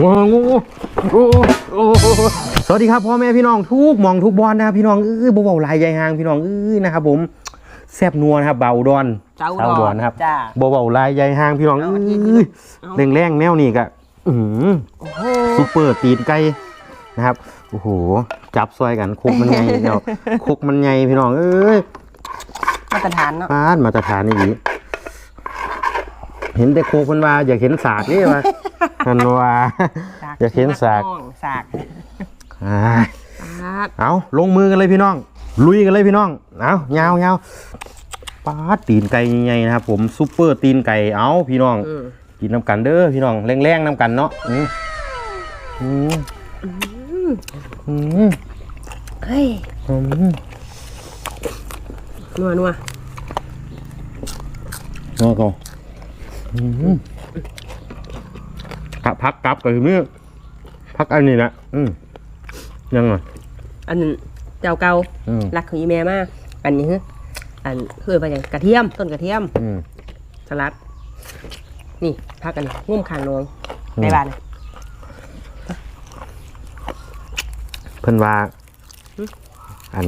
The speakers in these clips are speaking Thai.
โอ้โหโอ้โหโอ้โหสวัสดีครับพ่อแม่พี่น้องทุกหมองทุกบอลนะครับพี่น้องเออเบาๆลายใหญ่หางพี่น้องเออนะครับผมแซ่บนัวนะครับเบาอุดอนเจ้าอุดรอุดรนะครับจ้าเบาๆลายใหญ่หางพี่น้องเอาเออาทิตย์อนี้เอาแรงๆแนวนี้ก็อื้อหือโอ้โหซุปเปอร์ตีนไก่นะครับโอ้โหจับซอยกันคุกมันใหญ่เนาะคุกมันใหญ่พี่น้องเอ้ยมาตรฐานเนาะปานมาตรฐานนี่ดีเห็นแต่โคกมันว่าอยากเห็นศาสตร์นี่ว่า มันว่าอยากเห็นสากน้องสากอ่าสากเอาลงมือกันเลยพี่น้อง ลุยกันเลยพี่น้อง เอาเงาเงาปาดตีนไก่ใหญ่ๆนะครับผมซุปเปอร์ตีนไก่เอาพี่น้องอืมกินน้ำกันเด้อพี่น้องแรงๆน้ำกันเนาะอืมอืมอืมเฮ้ยอืมนัวนัวเนาะก็อืม กะพักกลับกับมือพักอันนี้นะอืมยังไงอันเจ้าเก่าอืมรักของอีแม่มากอันนี้คืออันคือไปอย่างกระเทียมต้นกระเทียม อืม สลัด นี่พักกันนี่งุ่มคางนองอืม ในบ้านน่ะ เพิ่นว่าหึ อัน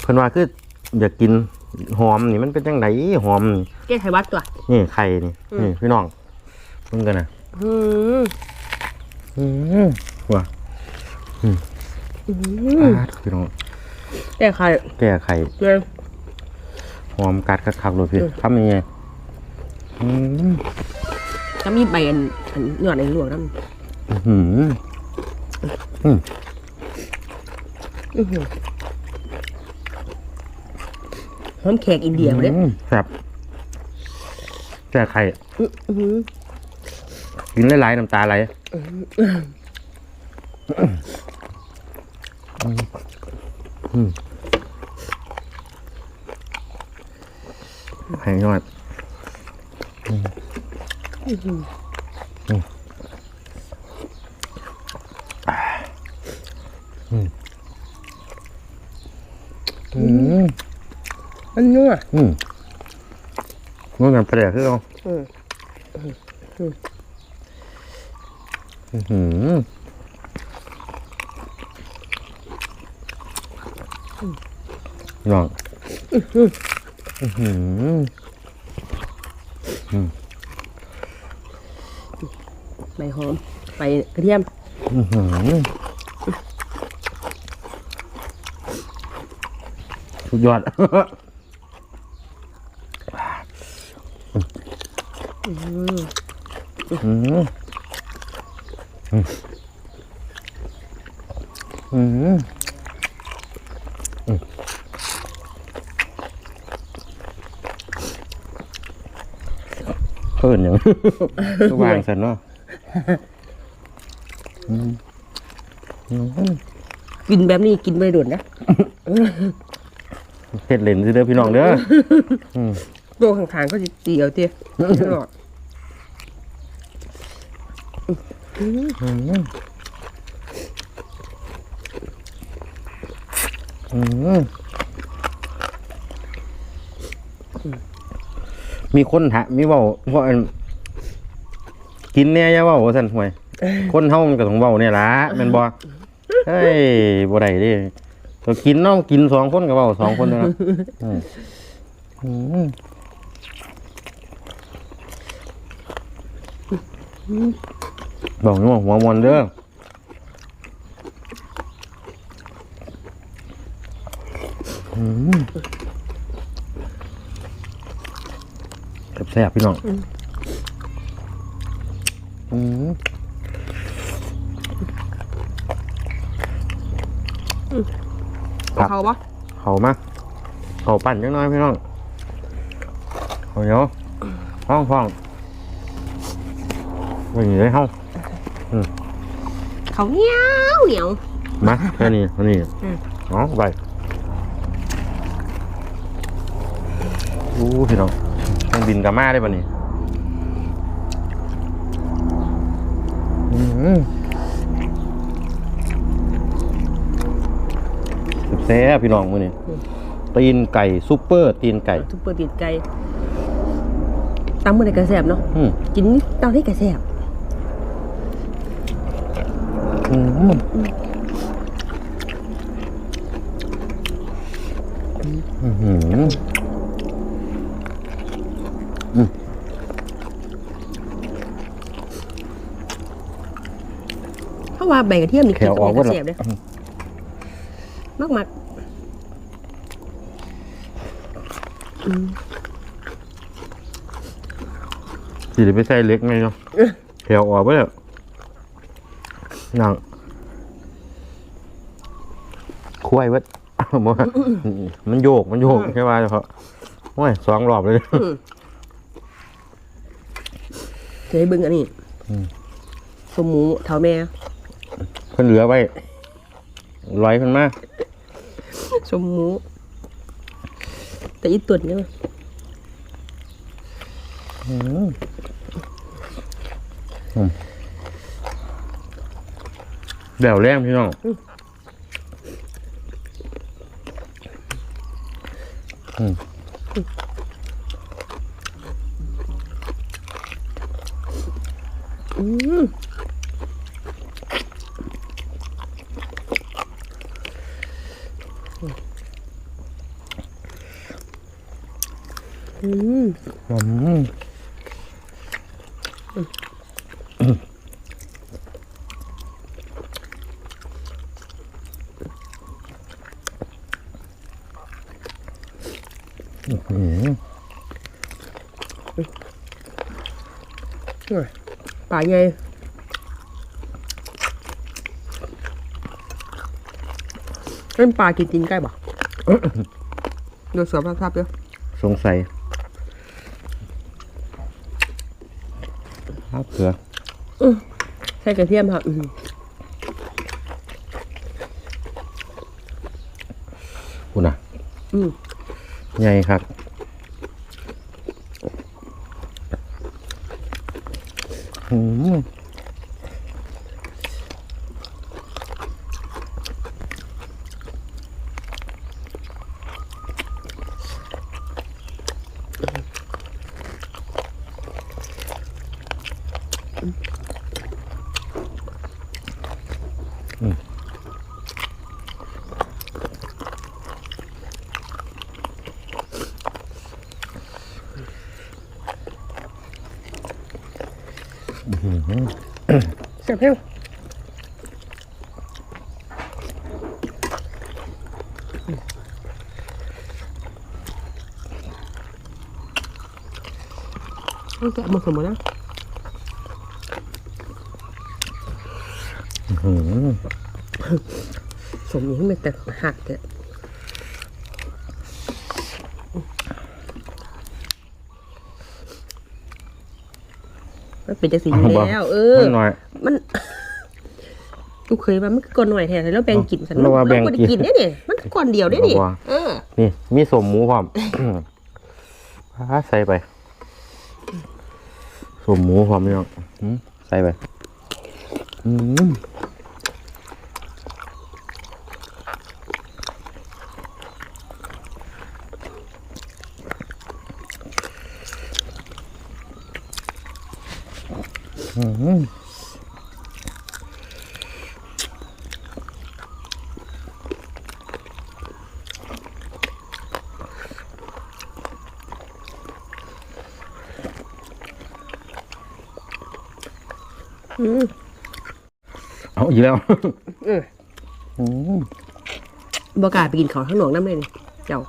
เพิ่นว่าคืออยากกินหอมนี่มันเป็นจังไดหอมนี่แก้ไขหวัดตัว นี่ไข่นี่อืมนี่พี่น้องมึงกันนะอืมอืมว่ะอืมปาดพี่น้องแก้ไขแก้ไข่เนี่ยหอมกัดคักๆเลยพี่อืมทำยังไงอืมจะมีใบอันอันหยอดในหลวงนั่นอื้อหืออื้อหือหอมแขกอินเดียมาเลยอืมแซ่บ แก้ไข่อื้อหือกินหลายๆน้ำตาไหลอืมให้ยอดอืมมันนัวอืม มันกันแปลกคือเราอืมอื้อหือลองอื้อหือใบหอมใบกระเทียมอื้อหือสุดยอด อืมอืมเพิ่นอย่างวางสันเนาะกินแบบนี้กินไม่โดนนะเฮ็ดเล่นซิเด้อพี่น้องเด้อ โดนข้างๆก็จะเตียวเตี้ยตลอดอืมอืมมีคนถามมีเว้าว่าอันกินแน่อย่าเว้าว่าซั่นห่วย คนเฮามันก็ต้องเว้าเนี่ยล่ะแม่นบ่เฮ้ยบ่ได้ด้ก็กินเนาะกินสองคนก็เว้าสองคนนะอืมอืม บอกนี่ว่าหัวมวนเด้ออืมแซ่บๆพี่น้องอืมครับเขาปะเขามาเขาปั่นจังน้อยพี่น้องเขาเหนียวห้องห้อง ไม่หนีเลยห้องเขาเหนียวเหนียวมาแค่นี้แค่นี้อืมเอ๋อไปอู้พี่น้องต้องบินกับมาได้ป่ะนี่อืมแซ่บๆพี่น้องมื้อนี้ตีนไก่ซุปเปอร์ตีนไก่ทุกเปิดติดไก่ตตำมื้อใดก็แซ่บเนาะอืมกินตอนนี้ก็แซ่บ อืมอื้อหือ เพราะว่าใบกระเทียมนี่แขวออกก็ว่าหรอแซ่บเด้มากมากสิได้ไปใส่เล็กไงเนาะแขวออกไปแล้ว หนังคุ้ยเวัดบ่ว่ามันโยกมันโยกแค่ว่าเฉพาะโอ้ยสองรอบเลยเคยเบิ่งอันนี้อืมสมหมูเท่าแม่เพิ่นเหลือไว้ร้อยเพิ่นมาสมหมูแต่อีตุ่นเนี่ย เดี๋ยวแรงพี่น้องอืมอืมอืม อืมอืม ป่าใหญ่เป็นปลากินกินใกล้บ่โดยสวนภาพเยอะสงสัยครับเผือใส่กระเทียมครับอืมคุณน่ะ อืม ใหญ่ครับอืม แซ่บแห้งต้องแกะมาสมมตินะอืมสมอย่งนี้มันแต่หักแต่ มันเป็นจังสีอยู่แล้ว เออมันหน่อยมันกูเคยว่ามันก็ก่อนหน่อยแทนแล้วแบ่งกินสันเราว่าแบ่งบ่ได้กินกินเนี่ยนี่มันก็ก่อนเดียวได้นี่เราว่าเออ นี่มีสมหมูพร้อมพาใส่ไปสมหมูพร้อมพี่น้องอืมใส่ไปอืมอืม อืม เอาอีกแล้วอืมอืมบกล้าไปกินข้าวข้างนอกน้ำเลยนี่เจ้า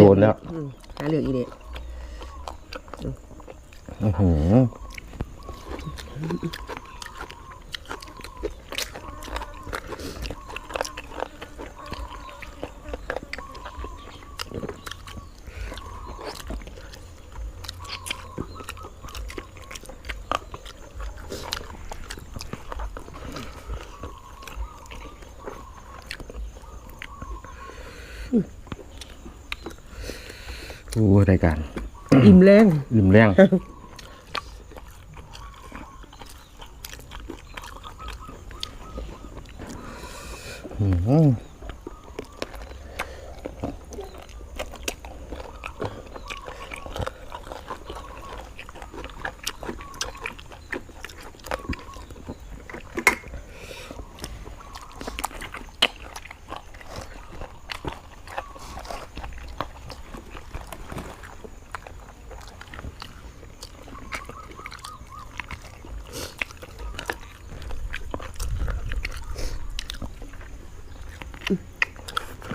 โดนแล้ว อืมหาเหลืองอีเด็ด อื้อหือ โอ้รายการ อิ่มแรง ลืมแรงอืม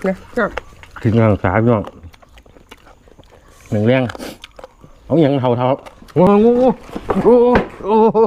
นะจับถึงงานสามย่องหนึ่งเลี้ยงเอาอย่างเท่าเท่าโอ้โหโอ้โหโอ้โห